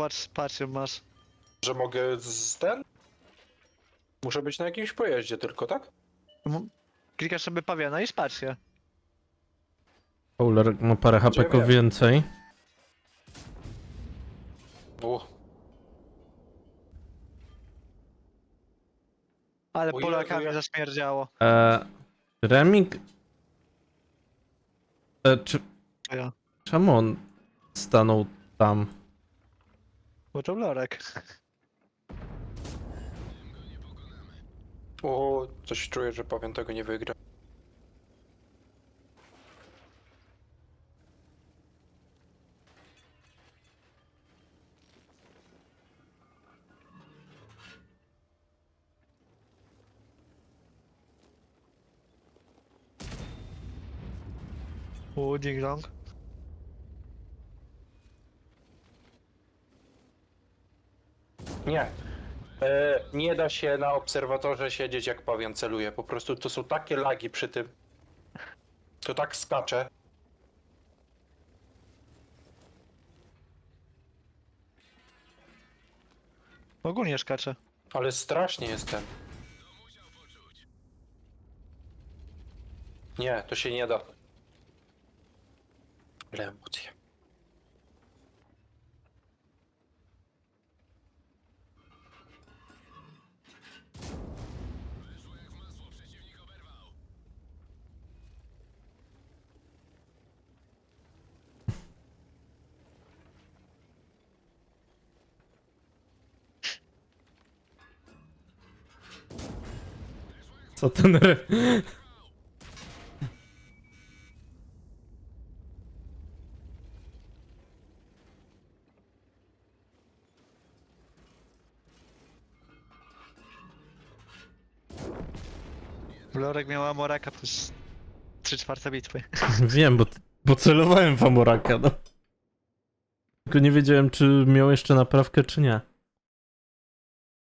Patrz, patrz, masz. Że mogę z ten? Muszę być na jakimś pojeździe tylko, tak? M- Klikasz sobie pawiana i spacz się. Fowler ma parę wiem. więcej. U, Ale O Jezu, Polakami jak- zaśmierdziało. E, Remik... E, czy... Ja. Czemu on stanął tam? To Lorek. o, coś czuję, że powiem tego nie wygra. U, ding dong. Nie. E, nie da się na obserwatorze siedzieć jak pawian celuje. Po prostu to są takie lagi przy tym. To tak skacze. Ogólnie skacze. Ale strasznie jestem. Nie, to się nie da. Ale emocje. Co ten... Re... Lorek miał Amoraka przez 3 czwarte bitwy. Wiem, bo, bo celowałem w Amoraka, no. Tylko nie wiedziałem, czy miał jeszcze naprawkę, czy nie.